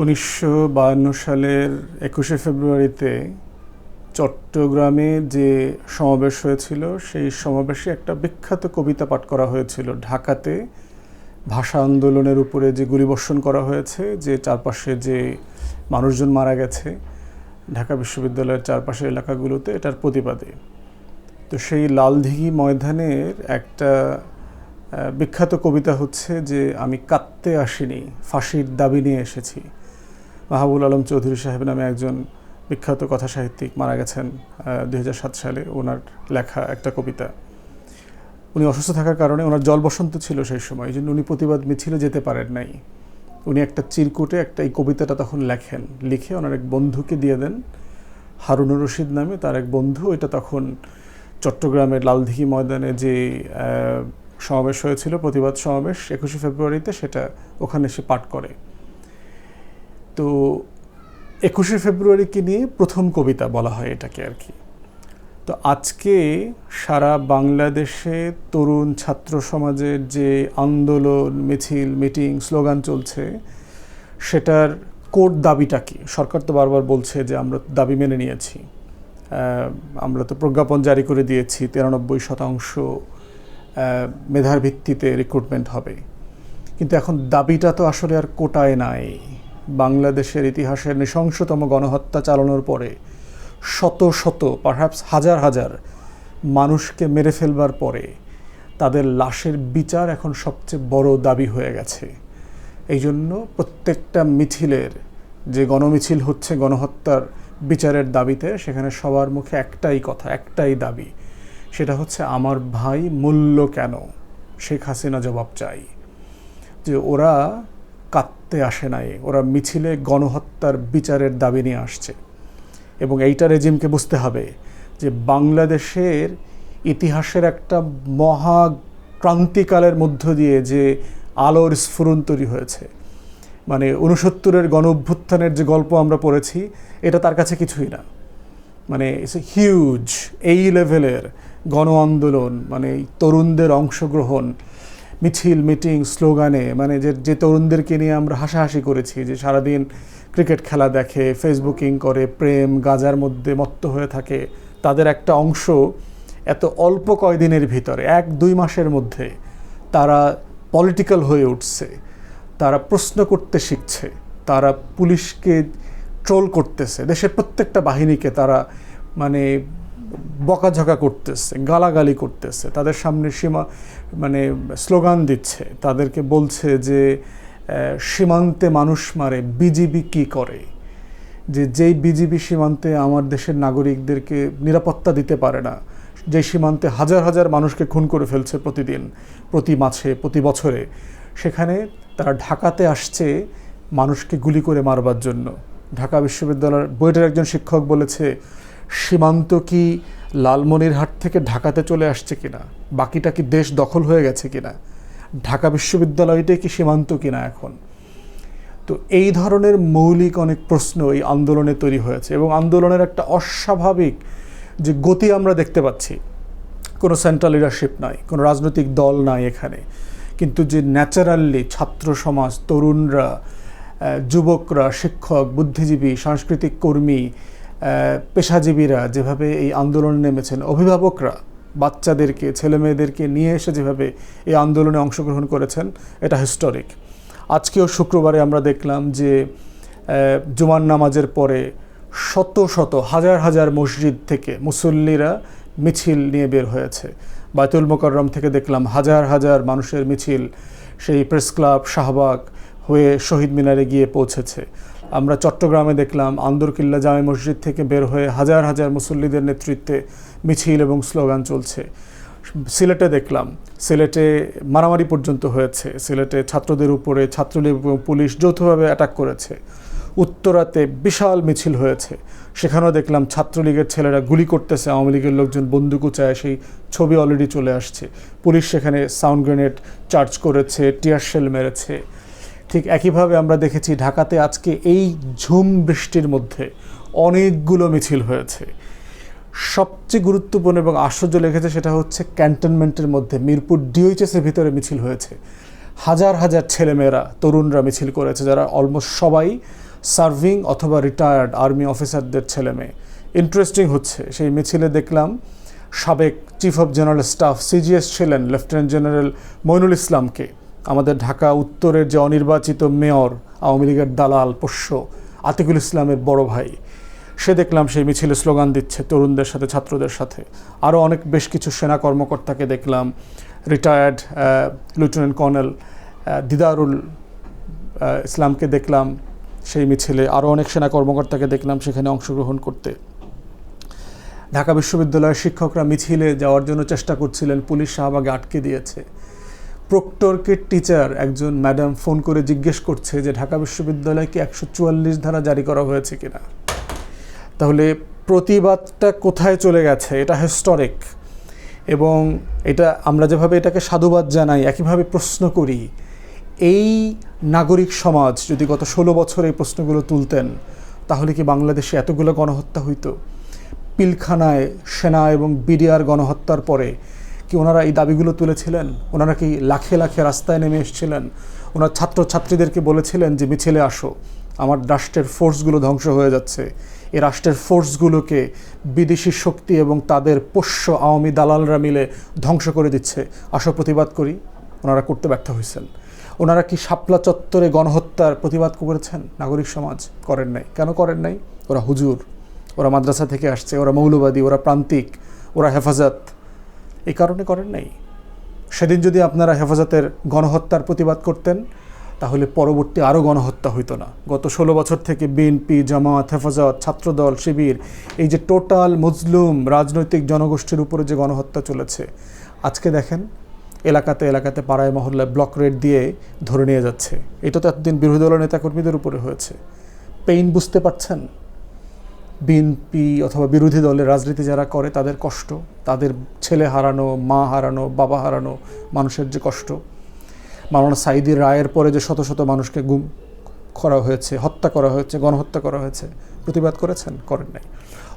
উনিশশো বায়ান্ন সালের একুশে ফেব্রুয়ারিতে চট্টগ্রামে যে সমাবেশ হয়েছিল, সেই সমাবেশে একটা বিখ্যাত কবিতা পাঠ করা হয়েছিল। ঢাকাতে ভাষা আন্দোলনের উপরে যে গুলিবর্ষণ করা হয়েছে, যে চারপাশে যে মানুষজন মারা গেছে, ঢাকা বিশ্ববিদ্যালয়ের চারপাশের এলাকাগুলোতে এটার প্রতিবাদে। তো সেই লালদিঘি ময়দানের একটা বিখ্যাত কবিতা হচ্ছে যে, আমি কাঁদতে আসিনি, ফাঁসির দাবি নিয়ে এসেছি। মাহবুল আলম চৌধুরী সাহেব নামে একজন বিখ্যাত কথা সাহিত্যিক মারা গেছেন দু হাজার সাত সালে ওনার লেখা একটা কবিতা। উনি অসুস্থ থাকার কারণে ওনার জল বসন্ত ছিল সেই সময়, এই জন্য উনি প্রতিবাদ মিছিলে যেতে পারেন নাই। উনি একটা চিরকুটে একটা এই কবিতাটা তখন লেখেন, লিখে ওনার এক বন্ধুকে দিয়ে দেন, হারুনুর রশিদ নামে তার এক বন্ধু, এটা তখন চট্টগ্রামের লালদিঘি ময়দানে যে সমাবেশ হয়েছিল, প্রতিবাদ সমাবেশ একুশে ফেব্রুয়ারিতে, সেটা ওখানে সে পাঠ করে। তো একুশে ফেব্রুয়ারিকে নিয়ে প্রথম কবিতা বলা হয় এটাকে আর কি। তো আজকে সারা বাংলাদেশে তরুণ ছাত্র সমাজের যে আন্দোলন, মিছিল, মিটিং, স্লোগান চলছে, সেটার কোর্ট দাবিটা কি? সরকার তো বারবার বলছে যে আমরা দাবি মেনে নিয়েছি। আমরা তো প্রজ্ঞাপন জারি করে দিয়েছি, তিরানব্বই শতাংশ মেধার ভিত্তিতে রিক্রুটমেন্ট হবে। কিন্তু এখন দাবিটা তো আসলে আর কোটায় নাই। বাংলাদেশের ইতিহাসের নৃশংসতম গণহত্যা চালানোর পরে শত শত পারহ্যাপস হাজার হাজার মানুষকে মেরে ফেলবার পরে তাদের লাশের বিচার এখন সবচেয়ে বড় দাবি হয়ে গেছে। এই জন্য প্রত্যেকটা মিছিলের যে গণমিছিল হচ্ছে গণহত্যার বিচারের দাবিতে সেখানে সবার মুখে একটাই কথা, একটাই দাবি। সেটা হচ্ছে, আমার ভাই মূল্য কেন? শেখ হাসিনা জবাব চাই। যে ওরা কাঁদতে আসে নাই। ওরা মিছিলে গণহত্যার বিচারের দাবি নিয়ে আসছে। এবং এইটা রেজিমকে বুঝতে হবে যে বাংলাদেশের ইতিহাসের একটা মহা ক্রান্তিকালের মধ্য দিয়ে যে আলোর স্ফুরণ তৈরি হয়েছে। মানে উনসত্তরের গণ অভ্যুত্থানের যে গল্প আমরা পড়েছি, এটা তার কাছে কিছুই না। মানে ইটস হিউজ এই লেভেলের গণ আন্দোলন মানে তরুণদের অংশগ্রহণ মিছিল, মিটিং, স্লোগানে মানে যে যে তরুণদেরকে নিয়ে আমরা হাসাহাসি করেছি, যে সারাদিন ক্রিকেট খেলা দেখে, ফেসবুকিং করে, প্রেম গাজার মধ্যে মত্ত হয়ে থাকে, তাদের একটা অংশ এত অল্প কয়দিনের ভিতরে, এক, দুই মাসের মধ্যে তারা পলিটিক্যাল হয়ে উঠছে, তারা প্রশ্ন করতে শিখছে, তারা পুলিশকে ট্রোল করতেছে, দেশের প্রত্যেকটা বাহিনীকে তারা মানে বকাঝকা করতেছে, গালাগালি করতেছে, তাদের সামনে সীমা মানে স্লোগান দিচ্ছে, তাদেরকে বলছে যে সীমান্তে মানুষ মারে, বিজিবি কি করে? যে যেই বিজিবি সীমান্তে আমার দেশের নাগরিকদেরকে নিরাপত্তা দিতে পারে না যে সীমান্তে হাজার হাজার মানুষকে খুন করে ফেলছে প্রতিদিন, প্রতি মাসে, প্রতি বছরে, সেখানে তারা ঢাকাতে আসছে মানুষকে গুলি করে মারবার জন্য। ঢাকা বিশ্ববিদ্যালয়ের বইটার একজন শিক্ষক বলেছে সীমান্ত কি লালমনিরহাট থেকে ঢাকাতে চলে আসছে কিনা? বাকিটা কি দেশ দখল হয়ে গেছে কিনা? ঢাকা বিশ্ববিদ্যালয়টাই কি সীমান্ত কিনা এখন? তো এই ধরনের মৌলিক অনেক প্রশ্ন এই আন্দোলনে তৈরি হয়েছে এবং আন্দোলনের একটা অস্বাভাবিক যে গতি আমরা দেখতে পাচ্ছি, কোনো সেন্ট্রাল লিডারশিপ নাই, কোনো রাজনৈতিক দল নাই এখানে। কিন্তু যে ন্যাচারালি ছাত্র সমাজ, তরুণরা যুবকরা, শিক্ষক, বুদ্ধিজীবী, সাংস্কৃতিক কর্মী পেশাজীবীরা যেভাবে এই আন্দোলনে নেমেছেন, অভিভাবকরা বাচ্চাদেরকে, ছেলেমেয়েদেরকে নিয়ে এসে যেভাবে এই আন্দোলনে অংশগ্রহণ করেছেন, এটা হিস্টোরিক আজকেও শুক্রবারে আমরা দেখলাম যে জুমার নামাজের পরে শত শত, হাজার হাজার মসজিদ থেকে মুসল্লিরা মিছিল নিয়ে বের হয়েছে। বাইতুল মোকাররম থেকে দেখলাম হাজার হাজার মানুষের মিছিল, সেই প্রেস ক্লাব শাহবাগ হয়ে শহীদ মিনারে গিয়ে পৌঁছেছে। আমরা চট্টগ্রামে দেখলাম আন্দরকিল্লা জামে মসজিদ থেকে বের হয়ে হাজার হাজার মুসল্লিদের নেতৃত্বে মিছিল এবং স্লোগান চলছে। সিলেটে দেখলাম, সিলেটে মারামারি পর্যন্ত হয়েছে। সিলেটে ছাত্রদের উপরে ছাত্রলীগ এবং পুলিশ যৌথভাবে অ্যাটাক করেছে। উত্তরাতে বিশাল মিছিল হয়েছে। সেখানেও দেখলাম ছাত্রলীগের ছেলেরা গুলি করতেছে, আওয়ামী লীগের লোকজন বন্দুক উঁচায় সেই ছবি অলরেডি চলে আসছে। পুলিশ সেখানে সাউন্ড গ্রেনেড চার্জ করেছে টিয়ার শেল মেরেছে। ঠিক একইভাবে আমরা দেখেছি ঢাকাতে আজকে এই ঝুম বৃষ্টির মধ্যে অনেকগুলো মিছিল হয়েছে। সবচেয়ে গুরুত্বপূর্ণ এবং আশ্চর্য লেগেছে সেটা হচ্ছে ক্যান্টনমেন্টের মধ্যে মিরপুর ডিওইচএস এর ভিতরে মিছিল হয়েছে। হাজার হাজার ছেলেমেয়েরা, তরুণরা মিছিল করেছে যারা অলমোস্ট সবাই সার্ভিং অথবা রিটায়ার্ড আর্মি অফিসারদের ছেলে মেয়ে ইন্টারেস্টিং হচ্ছে, সেই মিছিলে দেখলাম সাবেক chief of general staff CGS ছিলেন লেফটেন্যান্ট জেনারেল মইনুল ইসলামকে আমাদের ঢাকা উত্তরের যে অনির্বাচিত মেয়র আওয়ামী লীগের দালাল পোষ্য আতিকুল ইসলামের বড় ভাই, সে দেখলাম সেই মিছিলে স্লোগান দিচ্ছে তরুণদের সাথে, ছাত্রদের সাথে। আরও অনেক বেশ কিছু সেনা কর্মকর্তাকে দেখলাম রিটায়ার্ড লেফটেন্যান্ট কর্নেল দিদারুল ইসলামকে দেখলাম সেই মিছিলে। আরও অনেক সেনা কর্মকর্তাকে দেখলাম সেখানে অংশগ্রহণ করতে। ঢাকা বিশ্ববিদ্যালয়ের শিক্ষকরা মিছিলে যাওয়ার জন্য চেষ্টা করছিলেন, পুলিশ শাহবাগে আটকে দিয়েছে। প্রক্টরকে টিচার একজন ম্যাডাম ফোন করে জিজ্ঞেস করছে যে ঢাকা বিশ্ববিদ্যালয়কে একশো চুয়াল্লিশ ধারা জারি করা হয়েছে কিনা। তাহলে প্রতিবাদটা কোথায় চলে গেছে? এটা হিস্টরিক এবং এটা আমরা যেভাবে এটাকে সাধুবাদ জানাই, একইভাবে প্রশ্ন করি, এই নাগরিক সমাজ যদি গত ষোলো বছর এই প্রশ্নগুলো তুলতেন, তাহলে কি বাংলাদেশে এতগুলো গণহত্যা হইতো? পিলখানায় সেনা এবং বিডিআর গণহত্যার পরে কি ওনারা এই দাবিগুলো তুলেছিলেন? ওনারা কি লাখে লাখে রাস্তায় নেমে এসেছিলেন? ওনার ছাত্রছাত্রীদেরকে বলেছিলেন যে, মিছিলে আসো। আমার রাষ্ট্রের ফোর্সগুলো ধ্বংস হয়ে যাচ্ছে। এই রাষ্ট্রের ফোর্সগুলোকে বিদেশি শক্তি এবং তাদের পোষ্য আওয়ামী দালালরা মিলে ধ্বংস করে দিচ্ছে। আসো, প্রতিবাদ করি। ওনারা করতে ব্যর্থ হয়েছেন। ওনারা কি শাপলা চত্বরে গণহত্যার প্রতিবাদ করেছেন? নাগরিক সমাজ করেন নাই। কেন করেন নাই? ওরা হুজুর। ওরা মাদ্রাসা থেকে আসছে। ওরা মৌলবাদী। ওরা প্রান্তিক। ওরা হেফাজত। এই কারণে করেন নাই। সেদিন যদি আপনারা হেফাজতের গণহত্যার প্রতিবাদ করতেন, তাহলে পরবর্তী আরও গণহত্যা হইতো না। গত ষোলো বছর থেকে বিএনপি, জামাত, হেফাজত, ছাত্রদল, শিবির, এই যে টোটাল মুসলুম রাজনৈতিক জনগোষ্ঠীর উপরে যে গণহত্যা চলেছে, আজকে দেখেন এলাকাতে এলাকাতে পাড়ায় মহল্লায় ব্লক রেড দিয়ে ধরে নিয়ে যাচ্ছে। এটা তো এতদিন বিরোধী দলের নেতাকর্মীদের উপরে হয়েছে। পেইন বুঝতে পারছেন? বিএনপি অথবা বিরোধী দলের রাজনীতি যারা করে, তাদের কষ্ট, তাদের ছেলে হারানো, মা হারানো, বাবা হারানো মানুষের যে কষ্ট। মাওলানা সাইদির রায়ের পরে যে শত শত মানুষকে গুম করা হয়েছে, হত্যা করা হয়েছে, গণহত্যা করা হয়েছে, প্রতিবাদ করেছেন, করেন নাই।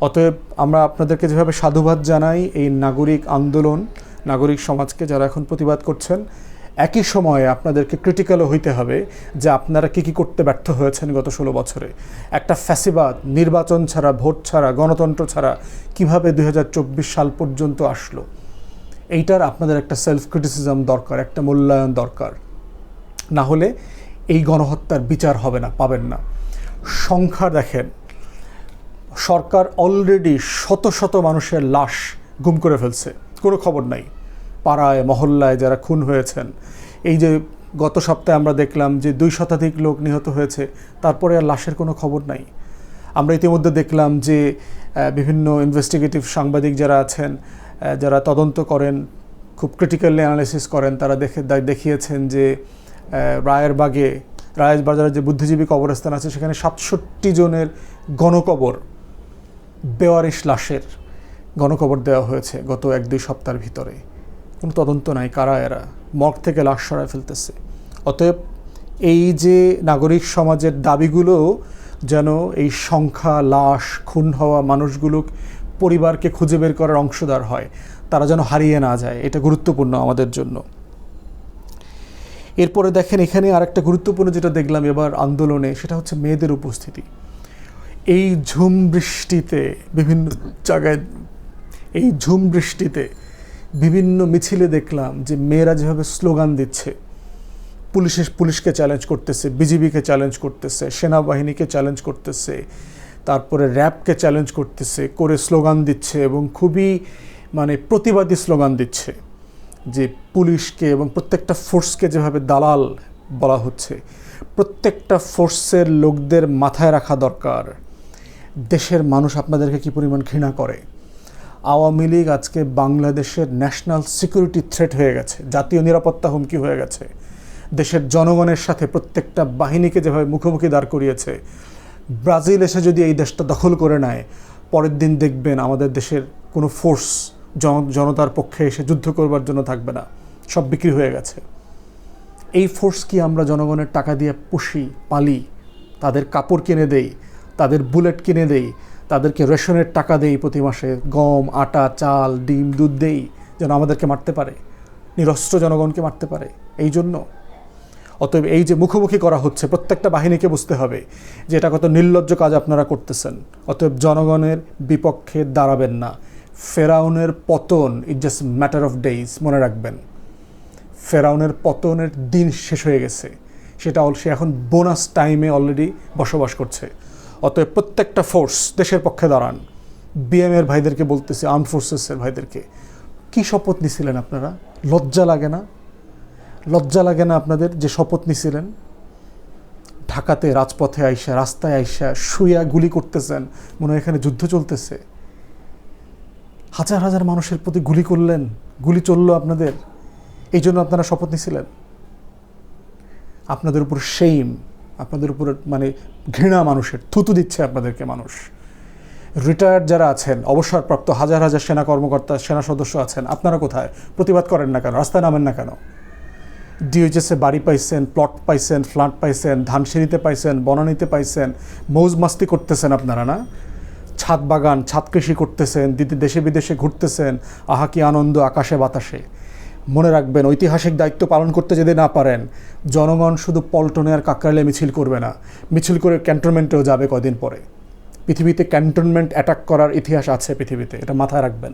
অতএব আমরা আপনাদেরকে যেভাবে সাধুবাদ জানাই, এই নাগরিক আন্দোলন, নাগরিক সমাজকে যারা এখন প্রতিবাদ করছেন একই সময়ে আপনাদেরকে ক্রিটিক্যালও হইতে হবে যে আপনারা কী কী করতে ব্যর্থ হয়েছেন গত ষোলো বছরে। একটা ফ্যাসিবাদ, নির্বাচন ছাড়া, ভোট ছাড়া, গণতন্ত্র ছাড়া কীভাবে দু হাজার চব্বিশ সাল পর্যন্ত আসলো? এইটার আপনাদের একটা সেলফ ক্রিটিসিজম দরকার, একটা মূল্যায়ন দরকার। না হলে এই গণহত্যার বিচার হবে না, পাবেন না। সংখ্যা দেখেন, সরকার অলরেডি শত শত মানুষের লাশ গুম করে ফেলছে, কোনো খবর নাই। পাড়ায় মহল্লায় যারা খুন হয়েছেন। এই যে গত সপ্তাহে আমরা দেখলাম যে দুই শতাধিক লোক নিহত হয়েছে তারপরে আর লাশের কোনো খবর নাই। আমরা ইতিমধ্যে দেখলাম যে বিভিন্ন ইনভেস্টিগেটিভ সাংবাদিক যারা আছেন যারা তদন্ত করেন খুব ক্রিটিক্যালি অ্যানালিসিস করেন তারা দেখে দেখিয়েছেন যে আহ, রায়েরবাগে রায়েরবাজারের যে বুদ্ধিজীবী কবরস্থান আছে সেখানে সাতষট্টি জনের গণকবর বেওয়ারিশ লাশের গণকবর দেওয়া হয়েছে গত এক দুই সপ্তাহের ভিতরে। কোনো তদন্ত নাই কারা এরা। মগ থেকে লাশ সরায় ফেলতেছে। অতএব এই যে নাগরিক সমাজের দাবিগুলো যেন এই সংখ্যা, লাশ, খুন হওয়া মানুষগুলো পরিবারকে খুঁজে বের করার অংশদার হয়, তারা যেন হারিয়ে না যায়, এটা গুরুত্বপূর্ণ আমাদের জন্য। এরপরে দেখেন এখানে আরেকটা গুরুত্বপূর্ণ যেটা দেখলাম এবার আন্দোলনে, সেটা হচ্ছে মেয়েদের উপস্থিতি। এই ঝুম বৃষ্টিতে বিভিন্ন জায়গায়, এই ঝুম বৃষ্টিতে বিভিন্ন মিছিলে দেখলাম যে মেয়েরা যেভাবে স্লোগান দিচ্ছে। পুলিশের, পুলিশকে চ্যালেঞ্জ করতেছে, বিজিবিকে চ্যালেঞ্জ করতেছে, সেনাবাহিনীকে চ্যালেঞ্জ করতেছে, তারপরে র্যাবকে চ্যালেঞ্জ করতেছে, করে স্লোগান দিচ্ছে এবং খুবই মানে প্রতিবাদী স্লোগান দিচ্ছে যে পুলিশকে এবং প্রত্যেকটা ফোর্সকে যেভাবে দালাল বলা হচ্ছে। প্রত্যেকটা ফোর্সের লোকদের মাথায় রাখা দরকার। দেশের মানুষ আপনাদেরকে কী পরিমাণ ঘৃণা করে? আওয়ামী লীগ আজকে বাংলাদেশের ন্যাশনাল সিকিউরিটি থ্রেট হয়ে গেছে, জাতীয় নিরাপত্তা হুমকি হয়ে গেছে। দেশের জনগণের সাথে প্রত্যেকটা বাহিনীকে যেভাবে মুখোমুখি দাঁড় করিয়েছে, ব্রাজিল এসে যদি এই দেশটা দখল করে নেয়, পরের দিন দেখবেন আমাদের দেশের কোনো ফোর্স জন, জনতার পক্ষে এসে যুদ্ধ করবার জন্য থাকবে না, সব বিক্রি হয়ে গেছে। এই ফোর্স কি আমরা জনগণের টাকা দিয়ে পুষি, পালি, তাদের কাপড় কিনে দেই, তাদের বুলেট কিনে দেই তাদেরকে রেশনের টাকা দেই প্রতি মাসে, গম, আটা, চাল, ডিম, দুধ দেই, যেন আমাদেরকে মারতে পারে, নিরস্ত্র জনগণকে মারতে পারে, এই জন্য। অতএব এই যে মুখোমুখি করা হচ্ছে, প্রত্যেকটা বাহিনীকে বুঝতে হবে যে এটা কত নির্লজ্জ কাজ আপনারা করতেছেন। অতএব জনগণের বিপক্ষে দাঁড়াবেন না। ফেরাউনের পতন it just matter of days মনে রাখবেন। ফেরাউনের পতনের দিন শেষ হয়ে গেছে। সেটা সে এখন বোনাস টাইমে অলরেডি বসবাস করছে। অতএব প্রত্যেকটা ফোর্স দেশের পক্ষে দাঁড়ান। বিএমের ভাইদেরকে বলতেছে আর্ম ফোর্সেসের ভাইদেরকে, কি শপথ নিছিলেন আপনারা? লজ্জা লাগে না? লজ্জা লাগে না আপনাদের যে শপথ নিছিলেন? ঢাকাতে রাজপথে আইসা, রাস্তায় আইসা শুয়া গুলি করতেছেন, মনে হয় এখানে যুদ্ধ চলতেছে। হাজার হাজার মানুষের প্রতি গুলি করলেন, গুলি চলল আপনাদের। এই জন্য আপনারা শপথ নিছিলেন? আপনাদের উপর সেইম আপনাদের উপর মানে ঘৃণা মানুষের, থুতু দিচ্ছে আপনাদেরকে মানুষ। রিটায়ার্ড যারা আছেন, অবসরপ্রাপ্ত হাজার হাজার সেনা কর্মকর্তা, সেনা সদস্য আছেন, আপনারা কোথায়? প্রতিবাদ করেন না কেন? রাস্তায় নামেন না কেন? ডিওএইচএসে বাড়ি পাইছেন প্লট পাইছেন ফ্ল্যাট পাইছেন ধানসিঁড়িতে পাইছেন, বনানীতে পাইছেন, মৌজ মাস্তি করতেছেন আপনারা না? ছাদ বাগান, ছাদ কৃষি করতেছেন, দিদি দেশে বিদেশে ঘুরতেছেন, আহা কি আনন্দ আকাশে বাতাসে। মনে রাখবেন, ঐতিহাসিক দায়িত্ব পালন করতে যদি না পারেন, জনগণ শুধু পল্টনে আর কাকরাইলে মিছিল করবে না। মিছিল করে ক্যান্টনমেন্টেও যাবে কদিন পরে। পৃথিবীতে ক্যান্টনমেন্ট অ্যাটাক করার ইতিহাস আছে পৃথিবীতে, এটা মাথায় রাখবেন।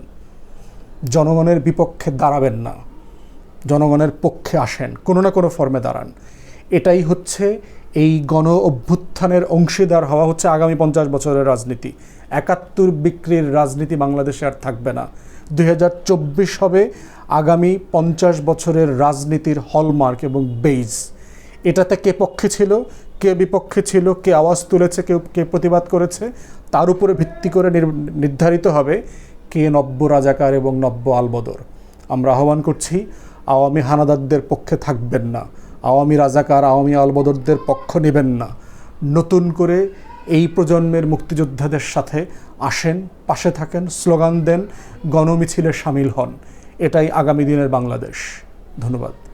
জনগণের বিপক্ষে দাঁড়াবেন না। জনগণের পক্ষে আসেন, কোনো না কোনো ফর্মে দাঁড়ান। এটাই হচ্ছে এই গণ অভ্যুত্থানের অংশীদার হওয়া হচ্ছে আগামী পঞ্চাশ বছরের রাজনীতি। একাত্তর বিক্রির রাজনীতি বাংলাদেশে আর থাকবে না। দু হাজার চব্বিশ হবে আগামী পঞ্চাশ বছরের রাজনীতির হলমার্ক এবং বেইজ। এটাতে কে পক্ষে ছিল, কে বিপক্ষে ছিল, কে আওয়াজ তুলেছে, কেউ কে প্রতিবাদ করেছে, তার উপরে ভিত্তি করে নির- নির্ধারিত হবে কে নব্য রাজাকার এবং নব্য আলবদর। আমরা আহ্বান করছি, আওয়ামী হানাদারদের পক্ষে থাকবেন না, আওয়ামী রাজাকার, আওয়ামী আলবদরদের পক্ষ নেবেন না। নতুন করে এই প্রজন্মের মুক্তিযোদ্ধাদের সাথে আসেন, পাশে থাকেন, স্লোগান দেন, গণমিছিলে সামিল হন। এটাই আগামী দিনের বাংলাদেশ। ধন্যবাদ।